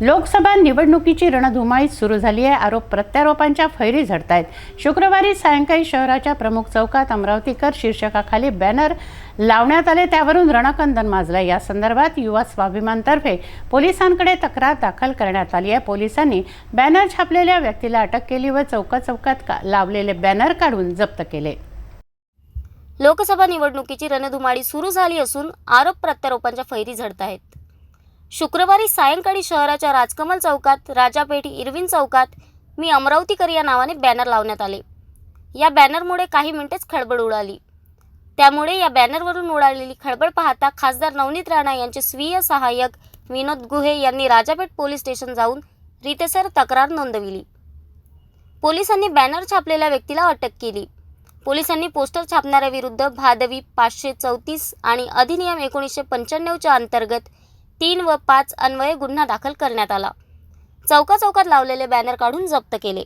लोकसभा निवडणुकीची रणधुमाळी सुरू झाली आहे. आरोप प्रत्यारोपांच्या फैरी झडत आहेत शुक्रवारी सायंकाळी शहराच्या प्रमुख चौकात अमरावतीकर शीर्षकाखाली बॅनर लावण्यात आले. त्यावरून रणकंदन माजलं या संदर्भात युवा स्वाभिमानतर्फे पोलिसांकडे तक्रार दाखल करण्यात आली आहे. पोलिसांनी बॅनर छापलेल्या व्यक्तीला अटक केली व चौका चौकात का- लावलेले बॅनर काढून जप्त केले. लोकसभा निवडणुकीची रणधुमाळी सुरू झाली असून आरोप प्रत्यारोपांच्या फैरी झडत आहेत शुक्रवारी सायंकाळी शहराच्या राजकमल चौकात राजापेठ इरविन चौकात मी अमरावतीकर या नावाने बॅनर लावण्यात आले. या बॅनरमुळे काही मिनिटेच खळबळ उडाली. त्यामुळे या बॅनरवरून उडालेली खळबळ पाहता खासदार नवनीत राणा यांचे स्वीय सहाय्यक विनोद गुहे यांनी राजापेठ पोलीस स्टेशन जाऊन रितेसर तक्रार नोंदविली. पोलिसांनी बॅनर छापलेल्या व्यक्तीला अटक केली. पोलिसांनी पोस्टर छापणाऱ्याविरुद्ध भादवी पाचशे चौतीस आणि अधिनियम एकोणीसशे पंच्याण्णवच्या अंतर्गत तीन व पाच अन्वये गुन्हा दाखल करण्यात आला. चौका चौकात लावलेले बॅनर काढून जप्त केले.